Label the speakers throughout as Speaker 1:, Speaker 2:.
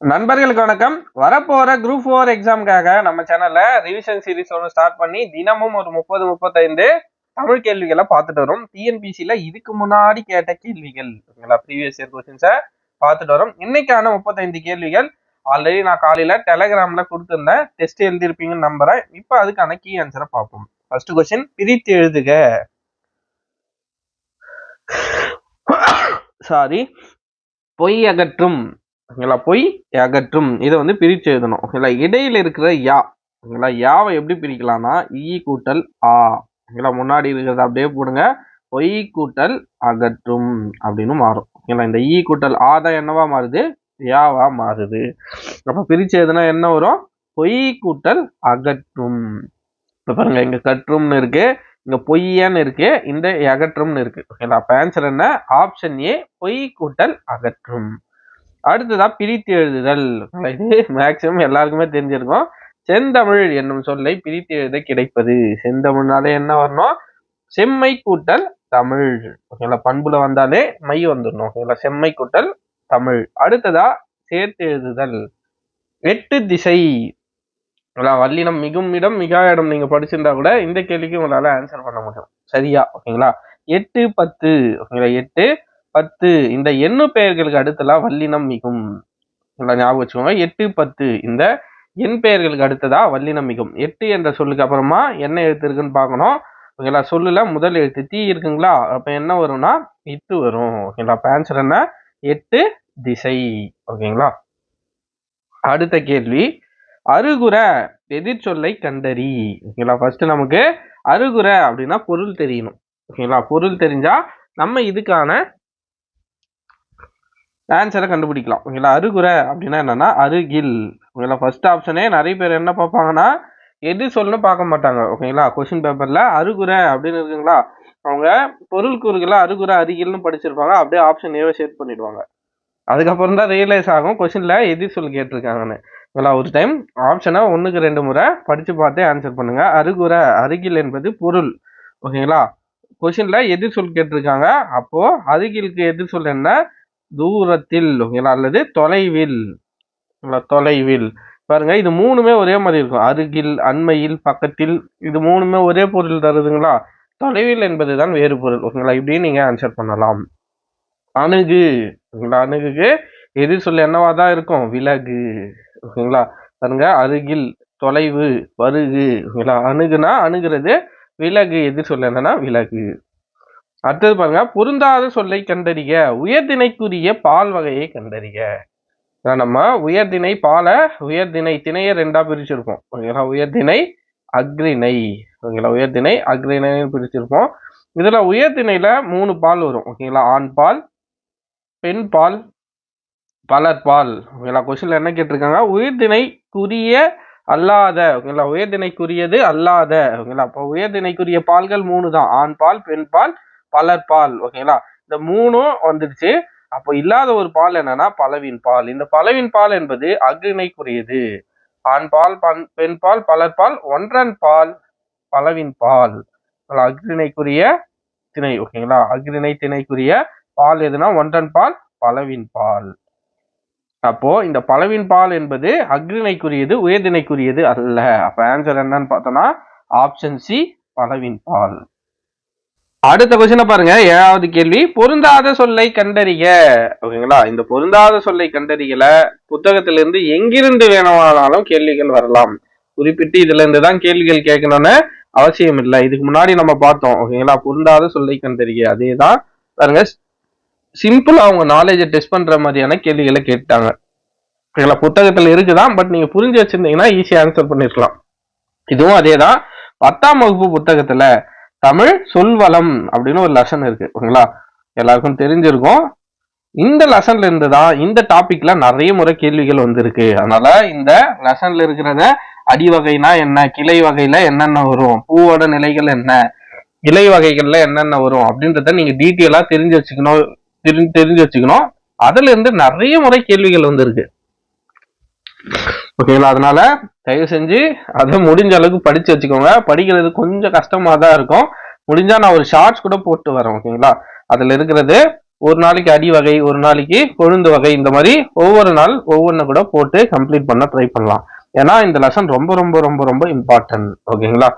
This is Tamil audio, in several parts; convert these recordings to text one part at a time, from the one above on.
Speaker 1: நண்பர்களுக்கு வணக்கம். வரப்போற குரூப் ஃபோர் எக்ஸாமுக்காக நம்ம சேனல்ல ரிவிஷன் சீரிஸ் ஒன்று ஸ்டார்ட் பண்ணி தினமும் ஒரு முப்பது முப்பத்தைந்து தமிழ் கேள்விகளை பார்த்துட்டு வரோம். டிஎன்பிசியில இதுக்கு முன்னாடி கேட்ட கேள்விகள் ஓகேங்களா ப்ரீவியஸ் இயர் கொஸ்டின்ஸை பார்த்துட்டு வரோம். இன்னைக்கான முப்பத்தைந்து கேள்விகள் ஆல்ரெடி நான் காலையில டெலகிராம்ல கொடுத்துருந்தேன். டெஸ்ட் எழுதியிருப்பீங்கன்னு நம்புறேன். இப்போ அதுக்கான கீ ஆன்சரை பார்ப்போம். ஃபர்ஸ்ட் கொஸ்டின் பிரித்து எழுதுக. சாரி பொய் அகற்றும். ஓகேங்களா? பொய் அகற்றும். இதை வந்து பிரித்து எழுதணும். ஓகேங்களா? இடையில் இருக்கிற யா. ஓகேங்களா? யாவை எப்படி பிரிக்கலாம்னா ஈ கூட்டல் ஆ. ஓகேங்களா? முன்னாடி இருக்கிறத அப்படியே போடுங்க. பொய் கூட்டல் அகற்றும் அப்படின்னு மாறும். ஓகேங்களா? இந்த ஈ கூட்டல் ஆ தான் என்னவா மாறுது? யாவா மாறுது. அப்போ பிரிச்சு எதுனா என்ன வரும்? பொய் கூட்டல் அகற்றும். இப்போ பாருங்க இங்கே கற்றும்னு இருக்கு. இங்கே பொய்யன்னு இருக்கு. இந்த அகற்றும்னு இருக்கு. ஓகேங்களா? அப்ப ஆன்சர் என்ன? ஆப்ஷன் ஏ பொய் கூட்டல் அகற்றும். அடுத்ததா பிரித்து எழுதுதல். இது மேக்சிமம் எல்லாருக்குமே தெரிஞ்சிருக்கும். செந்தமிழ் என்னும் சொல்லை பிரித்து எழுத கிடைப்பது. செந்தமிழ்னாலே என்ன வரணும்? செம்மை கூட்டல் தமிழ். ஓகேங்களா பண்புல வந்தாலே மை வந்துடணும். ஓகேங்களா செம்மை கூட்டல் தமிழ். அடுத்ததா சேர்த்து எழுதுதல். எட்டு திசை. வல்லினம் மிகும் இடம் மிகா இடம் நீங்க படிச்சிருந்தா கூட இந்த கேள்விக்கு உங்களால ஆன்சர் பண்ண முடியும். சரியா? ஓகேங்களா? எட்டு பத்து. ஓகேங்களா எட்டு பத்து. இந்த எண்ணு பெயர்களுக்கு அடுத்தலாம் வல்லினம் மிகும். ஞாபகம் வச்சுக்கோங்க. எட்டு பத்து. இந்த எண் பெயர்களுக்கு அடுத்ததா வல்லினம் மிகும். எட்டு என்ற சொல்லுக்கு அப்புறமா என்ன எழுத்து இருக்குன்னு பார்க்கணும். ஓகேங்களா? சொல்லுல முதல் எழுத்து தீ இருக்குங்களா? அப்ப என்ன வரும்னா இட்டு வரும். ஓகேங்களா? ஆன்சர் என்ன? எட்டு திசை. ஓகேங்களா? அடுத்த கேள்வி. அருகுற எதிர் சொல்லை கண்டறி. ஓகேங்களா? ஃபர்ஸ்ட் நமக்கு அருகுற அப்படின்னா பொருள் தெரியணும். ஓகேங்களா? பொருள் தெரிஞ்சா நம்ம இதுக்கான ஆன்சரை கண்டுபிடிக்கலாம். ஓகேங்களா? அருகுறை அப்படின்னா என்னன்னா அருகில். ஓகேங்களா? ஃபர்ஸ்ட் ஆப்ஷனே நிறைய பேர் என்ன பார்ப்பாங்கன்னா எது சொல்லணும் பார்க்க மாட்டாங்க. ஓகேங்களா? கொஸ்டின் பேப்பரில் அருகுறை அப்படின்னு இருக்குங்களா? அவங்க பொருள் கூறுகளை அருகுறை அருகில்னு படிச்சிருப்பாங்க. அப்படியே ஆப்ஷன் ஏவை ஷேர் பண்ணிடுவாங்க. அதுக்கப்புறம் தான் ரியலைஸ் ஆகும் கொஷினில் எது சொல் கேட்டிருக்காங்கன்னு. ஓகேங்களா? ஒரு டைம் ஆப்ஷனை ஒன்றுக்கு ரெண்டு முறை படித்து பார்த்தே ஆன்சர் பண்ணுங்கள் அருகுறை அருகில் என்பது பொருள். ஓகேங்களா? கொஷினில் எதிர் சொல் கேட்டிருக்காங்க? அப்போது அருகிலுக்கு எதிர் சொல் என்ன? தூரத்தில் ஓகேங்களா அல்லது தொலைவில். தொலைவில். பாருங்க இது மூணுமே ஒரே மாதிரி இருக்கும். அருகில் அண்மையில் பக்கத்தில். இது மூணுமே ஒரே பொருள் தருதுங்களா? தொலைவில் என்பது தான் வேறு பொருள். ஓகேங்களா? இப்படியும் நீங்க ஆன்சர் பண்ணலாம். அணுகு. ஓகேங்களா? அணுகுக்கு எதிர் சொல்ல என்னவா தான் இருக்கும்? விலகு. ஓகேங்களா? பாருங்க அருகில் தொலைவு வருகு. ஓகேங்களா? அணுகுனா அணுகிறது விலகு. எதிர் சொல்ல என்னன்னா விலகு. அடுத்தது பாருங்க பொருந்தாத சொல்லை கண்டறிக. உயர்திணைக்குரிய பால் வகையை கண்டறிக. நம்ம உயர்திணை பாலை உயர்திணை திணையை ரெண்டா பிரிச்சிருப்போம். ஓகேங்களா? உயர்திணை அக்ரிணை ஓகேங்களா? உயர்திணை அக்ரிணை பிரிச்சிருப்போம். இதுல உயர்திணையில மூணு பால் வரும். ஓகேங்களா? ஆண் பால் பெண் பால் பலர் பால். ஓகேங்களா? கொஸ்டின்ல என்ன கேட்டிருக்காங்க? உயர்திணைக்குரிய அல்லாத. ஓகேங்களா? உயர்திணைக்குரியது அல்லாத. ஓகேங்களா? அப்போ உயர்திணைக்குரிய பால்கள் மூணு தான். ஆண் பால் பெண் பால் பலர் பால் ஓகேங்களா? இந்த மூணும் வந்துடுச்சு. அப்போ இல்லாத ஒரு பால் என்னன்னா பலவின் பால். இந்த பலவின் பால் என்பது அக்ரிணைக்குரியது ஆண் பால் பெண் பால் பலர் பால் ஒன்றன் பால் பலவின் பால். அக்ரிணைக்குரிய திணை ஓகேங்களா? அக்ரிணை திணைக்குரிய பால் எதுனா ஒன்றன் பால் பலவின் பால். அப்போ இந்த பலவின் பால் என்பது அக்ரிணைக்குரியது உயர்திணைக்குரியது அல்ல. அப்ப ஆன்சர் என்னன்னு பார்த்தோம்னா ஆப்ஷன் சி பலவின் பால். அடுத்த கொஸ்டினை பாருங்க. ஏழாவது கேள்வி. பொருந்தாத சொல்லை கண்டறிக. ஓகேங்களா? இந்த பொருந்தாத சொல்லை கண்டறியல புத்தகத்திலிருந்து எங்கிருந்து வேணுமானாலும் கேள்விகள் வரலாம். குறிப்பிட்டு இதுல இருந்து தான் கேள்விகள் கேட்கணும்னு அவசியம் இல்லை. இதுக்கு முன்னாடி நம்ம பார்த்தோம். ஓகேங்களா? பொருந்தாத சொல்லை கண்டறிய அதே தான் பாருங்க. சிம்பிள் அவங்க நாலேஜை டெஸ்ட் பண்ற மாதிரியான கேள்விகளை கேட்டாங்க. ஓகேங்களா? புத்தகத்துல இருக்குதான். பட் நீங்க புரிஞ்சு வச்சிருந்தீங்கன்னா ஈஸியா ஆன்சர் பண்ணிருக்கலாம். இதுவும் அதே தான் பத்தாம் வகுப்பு புத்தகத்துல தமிழ் சொல்வளம் அப்படின்னு ஒரு லெசன் இருக்கு ஓகேங்களா எல்லாருக்கும் தெரிஞ்சிருக்கும். இந்த லெசன்ல இருந்து தான் இந்த டாபிக்ல நிறைய முறை கேள்விகள் வந்திருக்கு. அதனால இந்த லெசன்ல இருக்கிறத அடி வகைனா என்ன கிளை வகையில என்னென்ன வரும் பூவோட நிலைகள் என்ன இலை வகைகள்ல என்னென்ன வரும் அப்படின்றத நீங்க டீட்டெயிலா தெரிஞ்சு வச்சுக்கணும் தெரிஞ்சு தெரிஞ்சு வச்சுக்கணும். அதுல இருந்து நிறைய முறை கேள்விகள் வந்திருக்கு. ஓகேங்களா அதனால தயவு செஞ்சு அதை முடிஞ்ச அளவுக்கு படிச்சு வச்சுக்கோங்க. படிக்கிறது கொஞ்சம் கஷ்டமா தான் இருக்கும். முடிஞ்சா நான் ஒரு ஷார்ட்ஸ் கூட போட்டு வரேன் ஓகேங்களா அதுல இருக்கிறது ஒரு நாளைக்கு அடி வகை ஒரு நாளைக்கு கொழுந்து வகை இந்த மாதிரி ஒவ்வொரு நாள் ஒவ்வொன்று கூட போட்டு கம்ப்ளீட் பண்ண ட்ரை பண்ணலாம். ஏன்னா இந்த லெசன் ரொம்ப ரொம்ப ரொம்ப ரொம்ப இம்பார்ட்டன்ட் ஓகேங்களா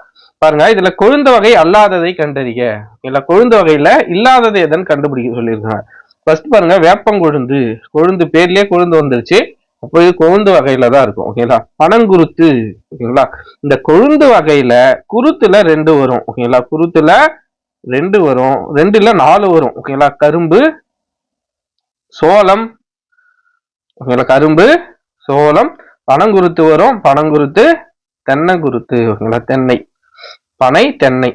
Speaker 1: பாருங்க இதுல கொழுந்த வகை அல்லாததை கண்டறிய இல்ல கொழுந்த வகையில இல்லாதது எதுன்னு கண்டுபிடிக்க சொல்லியிருக்காங்க. ஃபர்ஸ்ட் பாருங்க வேப்பங்கொழுந்து. கொழுந்து பேர்லயே கொழுந்து வந்துருச்சு. அப்போ இது கொழுந்து வகையில தான் இருக்கும் ஓகேங்களா பனங்குருத்து ஓகேங்களா இந்த கொழுந்து வகையில குருத்துல ரெண்டு வரும் ஓகேங்களா குருத்துல ரெண்டு வரும் ரெண்டுல நாலு வரும் ஓகேங்களா கரும்பு சோளம் ஓகேங்களா கரும்பு சோளம் பனங்குருத்து வரும் பனங்குருத்து தென்னங்குருத்து ஓகேங்களா தென்னை பனை தென்னை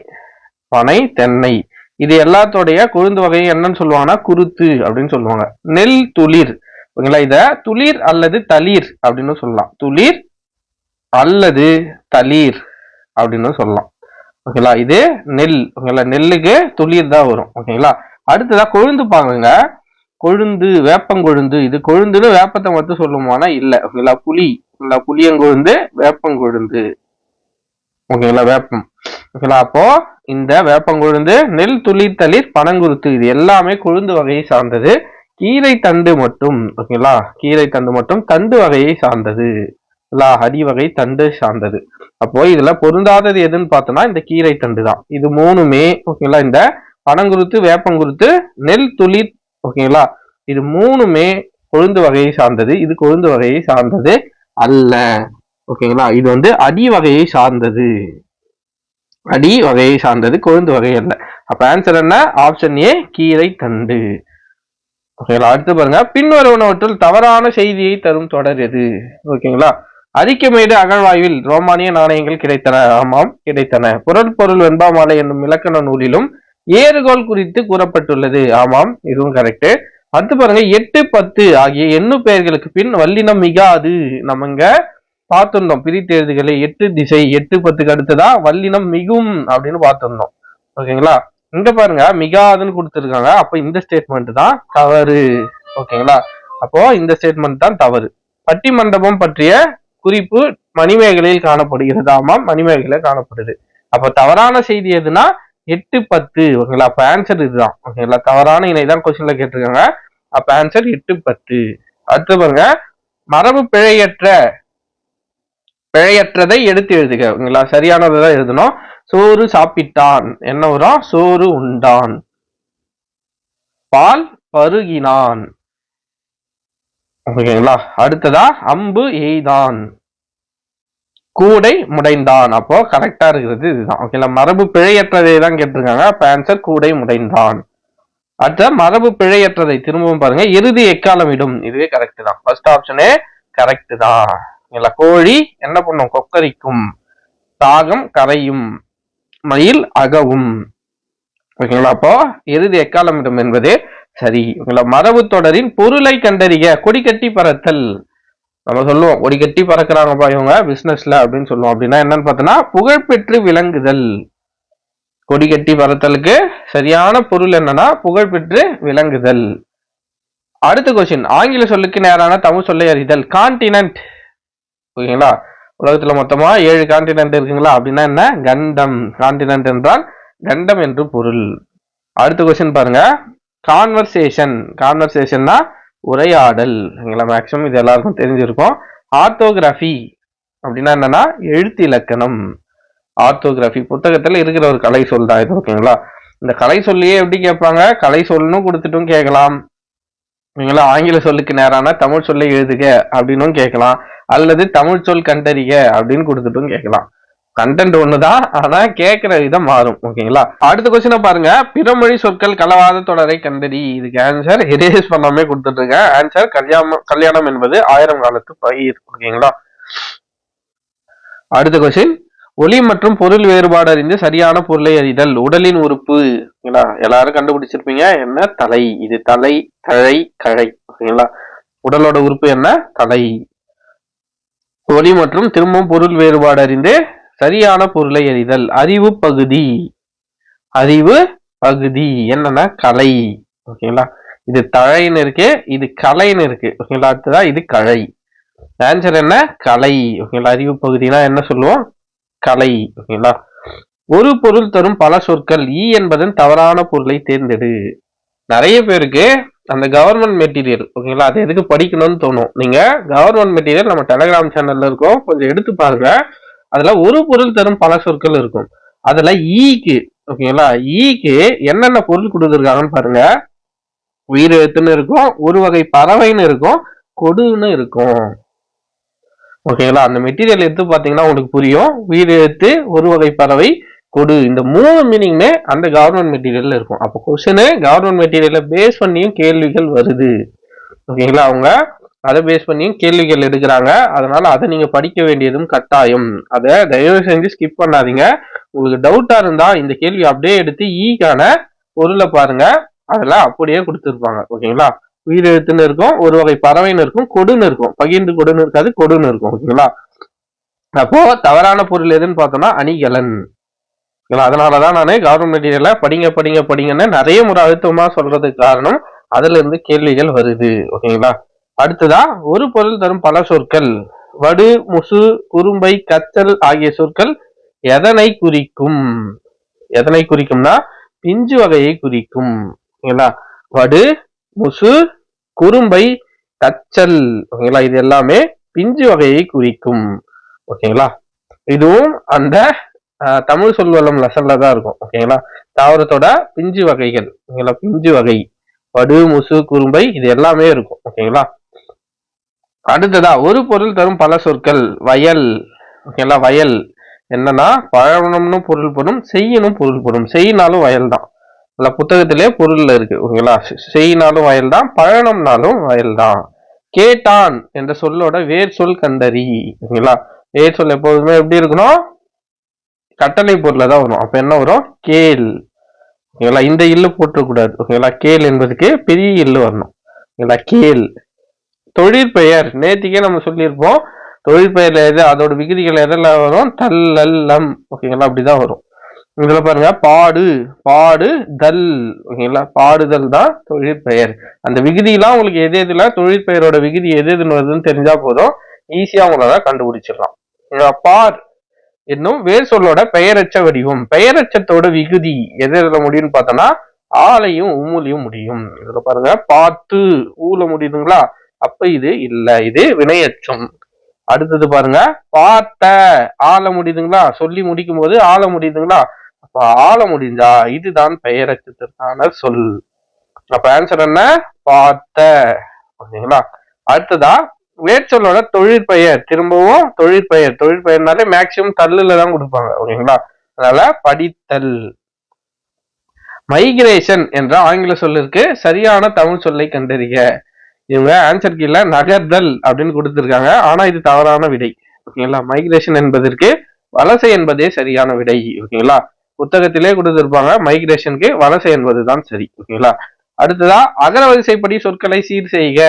Speaker 1: பனை தென்னை. இது எல்லாத்தோடைய கொழுந்து வகை என்னன்னு சொல்லுவாங்கன்னா குருத்து அப்படின்னு சொல்லுவாங்க. நெல் துளிர் ஓகேங்களா? இத துளிர் அல்லது தளிர் அப்படின்னு சொல்லலாம். துளிர் அல்லது தளிர் அப்படின்னு சொல்லலாம். ஓகேங்களா? இது நெல். ஓகேங்களா? நெல்லுக்கு துளிர் தான் வரும். ஓகேங்களா? அடுத்ததா கொழுந்து பாருங்க. கொழுந்து வேப்பங்கொழுந்து. இது கொழுந்துன்னு வேப்பத்தை மட்டும் சொல்லுமானா இல்ல. ஓகேங்களா? புளி. ஓகேங்களா? புளியங்கொழுந்து வேப்பங்கொழுந்து. ஓகேங்களா? வேப்பம். ஓகேங்களா? அப்போ இந்த வேப்பங்கொழுந்து நெல் துளிர் தளிர் பனங்குருத்து இது எல்லாமே கொழுந்து வகையை சார்ந்தது. கீரை தண்டு மட்டும் ஓகேங்களா கீரை தண்டு மட்டும் தண்டு வகையை சார்ந்தது. இல்லா அடி வகை தண்டு சார்ந்தது. அப்போ இதுல பொருந்தாதது எதுன்னு பார்த்தோம்னா இந்த கீரை தண்டு தான். இது மூணுமே ஓகேங்களா இந்த பனங்குருத்து வேப்பங்குருத்து நெல் துளிர் ஓகேங்களா இது மூணுமே கொழுந்து வகையை சார்ந்தது. இது கொழுந்து வகையை சார்ந்தது அல்ல. ஓகேங்களா இது வந்து அடி வகையை சார்ந்தது. அடி வகையை சார்ந்தது கொழுந்து வகை அல்ல. அப்ப ஆன்சர் என்ன? ஆப்ஷன் ஏ கீரை தண்டு. ஓகேங்களா அடுத்து பாருங்க. பின்வருவனவற்றில் தவறான செய்தியை தரும் தொடர் எது? ஓகேங்களா அரிக்கமேடு அகழ்வாய்வில் ரோமானிய நாணயங்கள் கிடைத்தன. ஆமாம் கிடைத்தன. பொருள் பொருள் வெண்பாமாலை என்னும் இலக்கண நூலிலும் ஏறுகோல் குறித்து கூறப்பட்டுள்ளது. ஆமாம் இதுவும் கரெக்ட் அடுத்து பாருங்க எட்டு பத்து ஆகிய எண்ணு பெயர்களுக்கு பின் வல்லினம் மிகாது. நம்ம இங்க பார்த்திருந்தோம் பிரித்து எட்டு திசை எட்டு பத்துக்கு அடுத்ததா? வல்லினம் மிகும் அப்படின்னு பார்த்திருந்தோம். ஓகேங்களா இங்க பாருங்க மிகாதுன்னு கொடுத்துருக்காங்க. அப்ப இந்த ஸ்டேட்மெண்ட் தான் தவறு. ஓகேங்களா? அப்போ இந்த ஸ்டேட்மெண்ட் தான் தவறு. பட்டி மண்டபம் பற்றிய குறிப்பு மணிமேகலையில் காணப்படுகிறது. ஆமாம் மணிமேகலை காணப்படுது. அப்ப தவறான செய்தி எதுனா எட்டு பத்து ஓகேங்களா? அப்ப ஆன்சர் இதுதான். ஓகேங்களா? தவறான இணை தான் கொஸ்டின்ல கேட்டிருக்காங்க. அப்ப ஆன்சர் எட்டு பத்து. அடுத்து பாருங்க மரபு பிழையற்ற பிழையற்றதை எடுத்து எழுதுக. ஓகேங்களா? சரியானதை தான் எழுதணும். சோறு சாப்பிட்டான் என்ன சோறு உண்டான். பால் பருகினான். ஓகேங்களா? அடுத்ததா அம்பு எய்தான். கூடை முடைந்தான். அப்போ கரெக்டா இருக்கிறது இதுதான். ஓகேங்களா? மரபு பிழையற்றதை தான் கேட்டிருக்காங்க. அப்ப ஆன்சர் கூடை முடைந்தான். அடுத்த மரபு பிழையற்றதை திரும்பவும் பாருங்க. இறுதி எக்காலம் இடும் இதுவே கரெக்ட் தான். ஃபர்ஸ்ட் ஆப்ஷனே கரெக்ட் தான். கோழி என்ன பண்ணும்? கொக்கரிக்கும். தாகம் கரையும். மயில் அகவும். ஓகேங்களா? அப்போ இறுதி எக்காலமிடம் என்பது சரி. ஓகேங்களா? மரபு தொடரின் பொருளை கண்டறிய கொடி கட்டி பறத்தல். நம்ம சொல்லுவோம் கொடி கட்டி இவங்க பிசினஸ்ல அப்படின்னு சொல்லுவோம். அப்படின்னா என்னன்னு பார்த்தோன்னா புகழ்பெற்று விளங்குதல். கொடி கட்டி பறத்தலுக்கு சரியான பொருள் என்னன்னா புகழ்பெற்று விளங்குதல். அடுத்த கொஸ்டின் ஆங்கில சொல்லுக்கு நேரான தமிழ் சொல்லை அறிதல். கான்டினென்ட் ஓகேங்களா? உலகத்துல மொத்தமா ஏழு கான்டினென்ட் இருக்குங்களா? அப்படின்னா என்ன? கண்டம். கான்டினென்ட் என்றால் கண்டம் என்று பொருள். அடுத்த கொஸ்டின் பாருங்க. கான்வர்சேஷன் கான்வர்சேஷன்னா உரையாடல். ஓகேங்களா மேக்ஸிமம் இது எல்லாருக்கும் தெரிஞ்சிருக்கும். ஆர்த்தோகிராஃபி அப்படின்னா என்னன்னா எழுத்து இலக்கணம். ஆர்த்தோகிராஃபி புத்தகத்தில் இருக்கிற ஒரு கலை சொல் தான் இது ஓகேங்களா? இந்த கலை சொல்லியே எப்படி கேட்பாங்க? கலை சொல்லணும் கொடுத்துட்டும் கேட்கலாம். நீங்களா ஆங்கில சொல்லுக்கு நேரான தமிழ் சொல்லை எழுதுக அப்படின்னும் கேட்கலாம். அல்லது தமிழ் சொல் கண்டறிக அப்படின்னு கொடுத்துட்டும் கேட்கலாம். கண்டென்ட் ஒண்ணுதான் ஆனா கேட்கிற விதம் மாறும் ஓகேங்களா? அடுத்த கொஸ்டினை பாருங்க. பிறமொழி சொற்கள் கலவாத தொடரை கண்டறி. இதுக்கு ஆன்சர் எரேஸ் பண்ணாமே கொடுத்துட்டு இருக்கேன் ஆன்சர் கல்யாணம் கல்யாணம் என்பது ஆயிரம் காலத்து பயிர் ஓகேங்களா? அடுத்த கொஸ்டின் ஒளி மற்றும் பொருள் வேறுபாடு அறிந்து சரியான பொருளை அறிதல் உடலின் உறுப்பு ஓகேங்களா? எல்லாரும் கண்டுபிடிச்சிருப்பீங்க. என்ன? தலை. இது தலை தழை கழை ஓகேங்களா? உடலோட உறுப்பு என்ன? தலை. ஒளி மற்றும் திரும்பவும் பொருள் வேறுபாடு அறிந்து சரியான பொருளை அறிதல் அறிவு பகுதி. அறிவு பகுதி. என்னன்னா கலை. ஓகேங்களா? இது தழைன்னு இருக்கு இது கலைன்னு இருக்கு. ஓகேங்களா? அடுத்ததான் இது கலை ஆன்சர் என்ன? கலை. ஓகேங்களா? அறிவு பகுதினா என்ன சொல்லுவோம்? கலை. ஓகேங்களா? ஒரு பொருள் தரும் பல சொற்கள். ஈ என்பதன் தவறான பொருளை தேர்ந்தெடு. நிறைய பேருக்கு அந்த கவர்மெண்ட் மெட்டீரியல் ஓகேங்களா அது எதுக்கு படிக்கணும்னு தோணும்? நீங்க கவர்மெண்ட் மெட்டீரியல் நம்ம டெலகிராம் சேனல்ல இருக்கும். கொஞ்சம் எடுத்து பாருங்க. அதுல ஒரு பொருள் தரும் பல சொற்கள் இருக்கும். அதுல e ஈக்கு ஓகேங்களா ஈக்கு e என்னென்ன பொருள் கொடுத்துருக்காங்கன்னு பாருங்க. உயிரெழுத்துன்னு இருக்கும். ஒரு வகை பறவைன்னு இருக்கும். கொடுன்னு இருக்கும். ஓகேங்களா அந்த மெட்டீரியல் எடுத்து பாத்தீங்கன்னா உங்களுக்கு புரியும். உயிரெழுத்து ஒரு வகை பறவை கொடு. இந்த மூணு மீனிங்குமே அந்த கவர்மெண்ட் மெட்டீரியல்ல இருக்கும். அப்போ கொஸ்டின் கவர்மெண்ட் மெட்டீரியலை பேஸ் பண்ணியும் கேள்விகள் வருது. ஓகேங்களா அவங்க அதை பேஸ் பண்ணியும் கேள்விகள் எடுக்கிறாங்க. அதனால அதை நீங்க படிக்க வேண்டியதும் கட்டாயம். அதை தயவு செஞ்சு ஸ்கிப் பண்ணாதீங்க. உங்களுக்கு டவுட்டா இருந்தா இந்த கேள்வி அப்படியே எடுத்து e ஈக்கான பொருளை பாருங்க. அதில் அப்படியே கொடுத்துருப்பாங்க. ஓகேங்களா உயிரெழுத்துன்னு இருக்கும். ஒரு வகை பறவைன்னு இருக்கும். கொடுன்னு இருக்கும். பகிர்ந்து கொடுன்னு இருக்காது. கொடுன்னு இருக்கும். ஓகேங்களா அப்போ தவறான பொருள் எதுன்னு பார்த்தோம்னா அணிகலன். அதனால அதனாலதான் நான் கவர்மெண்ட் மெட்டீரியல்ல படிங்க படிங்க படிங்கன்னு நிறைய முறை அழுத்தமா சொல்றதுக்கு காரணம் அதுல இருந்து கேள்விகள் வருது. ஓகேங்களா? அடுத்ததா ஒரு பொருள் தரும் பல சொற்கள். வடு முசு குறும்பை கத்தல் ஆகிய சொற்கள் எதனை குறிக்கும்? எதனை குறிக்கும்னா பிஞ்சு வகையை குறிக்கும். ஓகேங்களா? வடு முசு குறும்பை கச்சல். ஓகேங்களா? இது எல்லாமே பிஞ்சு வகையை குறிக்கும். ஓகேங்களா? இதுவும் அந்த தமிழ் சொல்வளம் லெசன்ல தான் இருக்கும் ஓகேங்களா தாவரத்தோட பிஞ்சு வகைகள் ஓகேங்களா பிஞ்சு வகை வடு முசு குறும்பை இது எல்லாமே இருக்கும் ஓகேங்களா அடுத்ததா ஒரு பொருள் தரும் பல சொற்கள் வயல் ஓகேங்களா வயல் என்னன்னா பழனம்னு பொருள் படும் செய்யணும் பொருள் படும். செய்யினாலும் வயல் தான். இல்ல புத்தகத்திலே பொருள்ல இருக்கு ஓகேங்களா செய்யினாலும் வயல் தான் பழனம்னாலும் வயல் தான். கேட்டான் என்ற சொல்லோட வேர் சொல் கண்டறி ஓகேங்களா வேர் சொல் எப்போதுமே எப்படி இருக்கணும்? கட்டளை பொருளை தான் வரும். அப்போ என்ன வரும்? கேள். ஓகேங்களா? இந்த இல்லு போட்டுறக்கூடாது. ஓகேங்களா? கேள் என்பதுக்கு பெரிய இல்லு வரணும். ஓகேங்களா? கேள். தொழிற்பெயர் நேத்திக்கே நம்ம சொல்லியிருப்போம். தொழிற்பெயர்ல எது அதோட விகுதிகள் எதெல்லாம் வரும்? தல் லம். ஓகேங்களா? அப்படிதான் வரும். இதுல பாருங்க. பாடு. பாடு தல். ஓகேங்களா? பாடுதல் தான் தொழிற்பெயர் அந்த விகுதியெல்லாம் உங்களுக்கு எது எதுல? தொழிற்பெயரோட விகுதி எது எதுன்னு வருதுன்னு தெரிஞ்சா போதும். ஈஸியா உங்களால கண்டுபிடிச்சிடலாம். பார். என்னும் வேர் சொல்லோட பெயரச்ச வடிவம். பெயரச்சத்தோட விகுதி எது எதுல முடியும்னு பார்த்தோம்னா ஆலையும் உமுலியும் முடியும். இதுல பாருங்க பார்த்து ஊல முடியுதுங்களா? அப்ப இது இல்ல இது வினையச்சம். அடுத்தது பாருங்க பார்த்த ஆள முடியுதுங்களா? சொல்லி முடிக்கும் போது ஆள முடியுதுங்களா? அப்ப ஆள முடிஞ்சா இதுதான் பெயரச்சத்திற்கான சொல். அப்ப ஆன்சர் என்ன? பார்த்த ஓகேங்களா அடுத்ததா வேர்ச்சொல்லோட தொழிற்பெயர். திரும்பவும் தொழிற்பெயர். தொழிற்பெயர்னாலே மேக்சிமம் தள்ளுல தான் கொடுப்பாங்க ஓகேங்களா? அதனால படித்தல். மைக்ரேஷன் என்ற ஆங்கில சொல்லிற்கு சரியான தமிழ் சொல்லை கண்டறிக. இவங்க ஆன்சர் கீழ நகர்தல் அப்படின்னு கொடுத்திருக்காங்க. ஆனா இது தவறான விடை ஓகேங்களா? மைக்ரேஷன் என்பதற்கு வலசை என்பதே சரியான விடை ஓகேங்களா? புத்தகத்திலே கொடுத்திருப்பாங்க மைக்ரேஷனுக்கு வலசை என்பதுதான் சரி ஓகேங்களா? அடுத்ததா அகர வரிசைப்படி சொற்களை சீர் செய்க.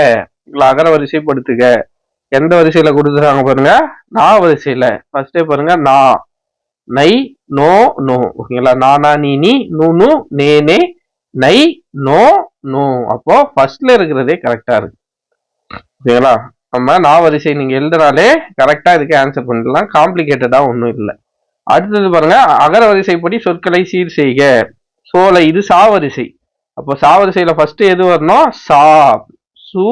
Speaker 1: அகர வரிசைப்படுத்துக. எந்த வரிசையில கொடுத்துருக்காங்க பாருங்க? நா வரிசையில. ஃபர்ஸ்டே பாருங்க நா. நை நோ நோ. ஓகேங்களா? நானா நீ நீ நூ நூ நே நே நை. நோ நோ அப்போ ஃபர்ஸ்ட்ல இருக்கிறதே கரெக்டா இருக்கு. ஓகேங்களா? நம்ம நா வரிசை நீங்க எழுதுனாலே கரெக்டா இதுக்கு ஆன்சர் பண்ணிடலாம். காம்ப்ளிகேட்டடா ஒன்றும் இல்லை. அடுத்தது பாருங்க அகர வரிசைப்படி சொற்களை சீர் செய்க. சோலை இது சா வரிசை. அப்போ சா வரிசையில ஃபர்ஸ்ட் எது வரணும்? சா. சு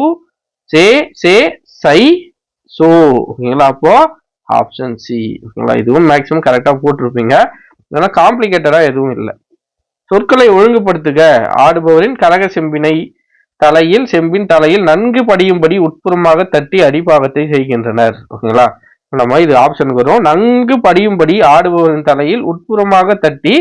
Speaker 1: சே சே சை சோ. ஓகேங்களா? அப்போ ஆப்ஷன் சி ஓகேங்களா? இதுவும் மேக்ஸிமம் கரெக்டாக போட்டிருப்பீங்க. ஏன்னா காம்ப்ளிகேட்டடாக எதுவும் இல்லை. சொற்களை ஒழுங்குபடுத்துக. ஆடுபவரின் கரக செம்பினை தலையில் செம்பின் தலையில் நன்கு படியும்படி உட்புறமாக தட்டி அடிப்பாகத்தை செய்கின்றனர். ஓகேங்களா? நம்ம இது ஆப்ஷனுக்கு வரும் நன்கு படியும்படி ஆடுபவரின் தலையில் உட்புறமாக தட்டி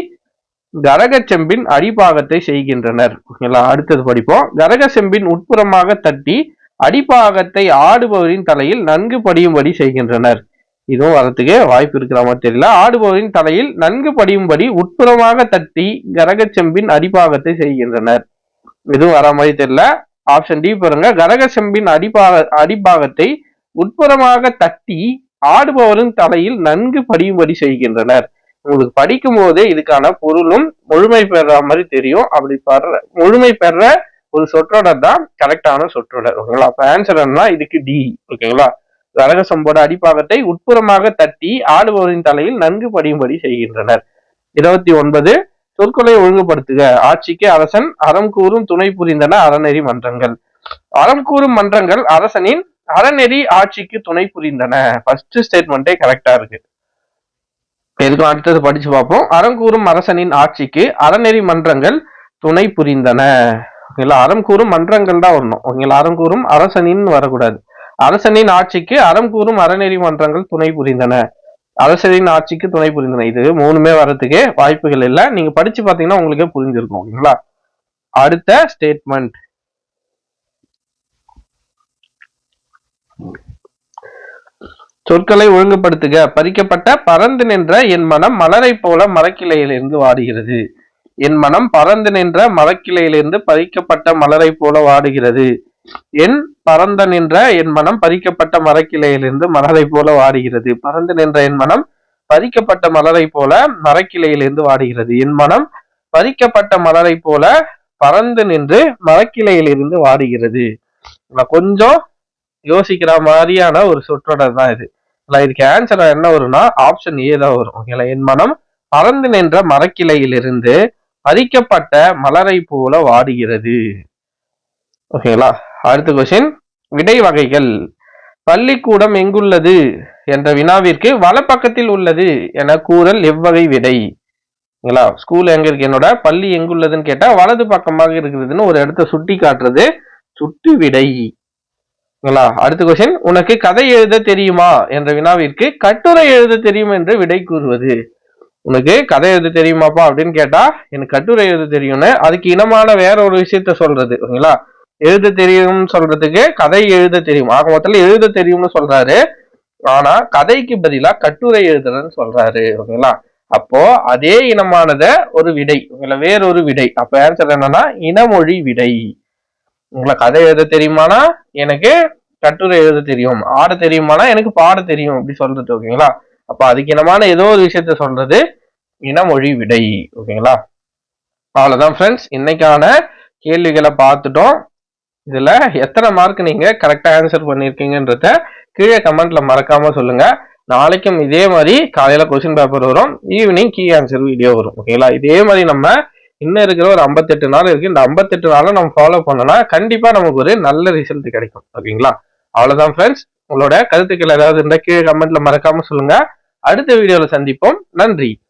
Speaker 1: கரக செம்பின் அடிப்பாகத்தை செய்கின்றனர். ஓகேங்களா? அடுத்தது படிப்போம். கரக செம்பின் உட்புறமாக தட்டி அடிப்பாகத்தை ஆடுபவரின் தலையில் நன்கு படியும்படி செய்கின்றனர். இதுவும் வரத்துக்கு வாய்ப்பு இருக்கிற மாதிரி தெரியல. ஆடுபவரின் தலையில் நன்கு படியும்படி உட்புறமாக தட்டி கரகச் செம்பின் அடிப்பாகத்தை செய்கின்றனர். இதுவும் வர மாதிரி தெரியல. ஆப்ஷன் டி பாருங்க. கரக செம்பின் அடிப்பாக அடிப்பாகத்தை உட்புறமாக தட்டி ஆடுபவரின் தலையில் நன்கு படியும்படி செய்கின்றனர். உங்களுக்கு படிக்கும் போதே இதுக்கான பொருளும் முழுமை பெற மாதிரி தெரியும். அப்படி பெற முழுமை பெற ஒரு சொற்றொடர் தான் கரெக்டான சொற்றொடர். ஓகேங்களா? அப்ப ஆன்சர் என்ன இதுக்கு டி ஓகேங்களா? கரகசம்போட அடிப்பாகத்தை உட்புறமாக தட்டி ஆடுபவரின் தலையில் நன்கு படியும்படி செய்கின்றனர். இருபத்தி ஒன்பது சொற்களை ஒழுங்குபடுத்துக. ஆட்சிக்கு அரசன் அறம் கூறும் துணை புரிந்தன அறநெறி மன்றங்கள். அறம் கூறும் மன்றங்கள் அரசனின் அறநெறி ஆட்சிக்கு துணை புரிந்தன. ஃபர்ஸ்ட் ஸ்டேட்மெண்ட்டே கரெக்டா இருக்கு. எதுக்கும் அடுத்தது படிச்சு பார்ப்போம். அறம் கூறும் அரசனின் ஆட்சிக்கு அறநெறி மன்றங்கள் துணை புரிந்தன. ஓகேங்களா? அறம் கூறும் மன்றங்கள் தான் வரணும். ஓகேங்களா? அறம் கூறும் அரசனின் வரக்கூடாது. அரசனின் ஆட்சிக்கு அறம் கூறும் அறநெறி மன்றங்கள் துணை புரிந்தன. அரசரின் ஆட்சிக்கு துணை புரிந்தன. இது மூணுமே வர்றதுக்கே வாய்ப்புகள் இல்லை. நீங்க படிச்சு பாத்தீங்கன்னா உங்களுக்கே புரிஞ்சிருக்கும். ஓகேங்களா? அடுத்த ஸ்டேட்மெண்ட் சொற்களை ஒழுங்குபடுத்துக. பறிக்கப்பட்ட பறந்து நின்ற என் மனம் மலரை போல மரக்கிளையிலிருந்து வாடுகிறது. என் மனம் பறந்து நின்ற மரக்கிளையிலிருந்து பறிக்கப்பட்ட மலரை போல வாடுகிறது. என் பறந்த நின்ற என் மனம் பறிக்கப்பட்ட மரக்கிளையிலிருந்து மலரை போல வாடுகிறது. பறந்து நின்ற என் மனம் பறிக்கப்பட்ட மலரை போல மரக்கிளையிலிருந்து வாடுகிறது. என் மனம் பறிக்கப்பட்ட மலரை போல பறந்து நின்று மரக்கிளையிலிருந்து வாடுகிறது. கொஞ்சம் யோசிக்கிற மாதிரியான ஒரு சொற்றொடர் தான் இது. இதுக்கு ஆன்சர் என்ன வரும்னா ஆப்ஷன் ஏ தான் வரும். ஓகேங்களா? என் மனம் பறந்து நின்ற மரக்கிளையிலிருந்து பறிக்கப்பட்ட மலரை போல வாடுகிறது. ஓகேங்களா அடுத்த கொஸ்டின் விடை வகைகள். பள்ளிக்கூடம் எங்குள்ளது என்ற வினாவிற்கு வலப்பக்கத்தில் உள்ளது என கூறல் எவ்வகை விடை. ஓகேங்களா ஸ்கூல் எங்க இருக்கு? என்னோட பள்ளி எங்குள்ளதுன்னு கேட்டா வலது பக்கமாக இருக்கிறதுன்னு ஒரு இடத்த சுட்டி காட்டுறது சுட்டு விடை. ஓகேங்களா அடுத்த கொஸ்டின் உனக்கு கதை எழுத தெரியுமா? என்ற வினாவிற்கு கட்டுரை எழுத தெரியும் என்று விடை கூறுவது. உனக்கு கதை எழுத தெரியுமாப்பா அப்படின்னு கேட்டா எனக்கு கட்டுரை எழுத தெரியும்னு அதுக்கு இனமான வேற ஒரு விஷயத்த சொல்றது ஓகேங்களா? எழுத தெரியும்னு சொல்றதுக்கு கதை எழுத தெரியும். ஆக மொத்தத்துல எழுத தெரியும்னு சொல்றாரு. ஆனா கதைக்கு பதிலா கட்டுரை எழுதுறன்னு சொல்றாரு ஓகேங்களா? அப்போ அதே இனமானத ஒரு விடை உங்களை வேறொரு விடை. அப்ப ஆன்சர் என்னன்னா இனமொழி விடை. உங்களை கதை எழுத தெரியுமானா எனக்கு கட்டுரை எழுத தெரியும். ஆட தெரியுமானா எனக்கு பாட தெரியும் அப்படி சொல்றது ஓகேங்களா? அப்ப அதுக்கு இனமான ஏதோ ஒரு விஷயத்த சொல்றது இனமொழி விடை. ஓகேங்களா? அவ்வளவுதான் ஃப்ரெண்ட்ஸ் இன்னைக்கான கேள்விகளை பார்த்துட்டோம். இதுல எத்தனை மார்க் நீங்க கரெக்டா ஆன்சர் பண்ணிருக்கீங்கன்றத கீழே கமெண்ட்ல மறக்காம சொல்லுங்க. நாளைக்கும் இதே மாதிரி காலையில கொஸ்டின் பேப்பர் வரும். ஈவினிங் கீ ஆன்சர் வீடியோ வரும். ஓகேங்களா? இதே மாதிரி நம்ம இன்னும் இருக்கிற ஒரு ஐம்பத்தெட்டு நாள் இருக்கு. இந்த ஐம்பத்தெட்டு நாளை நம்ம ஃபாலோ பண்ணோம்னா கண்டிப்பா நமக்கு ஒரு நல்ல ரிசல்ட் கிடைக்கும். ஓகேங்களா? அவ்வளவுதான் ஃப்ரெண்ட்ஸ் உங்களோட கருத்துக்கள் ஏதாவது இருந்தால் கீழே கமெண்ட்ல மறக்காம சொல்லுங்க. அடுத்த வீடியோல சந்திப்போம். நன்றி.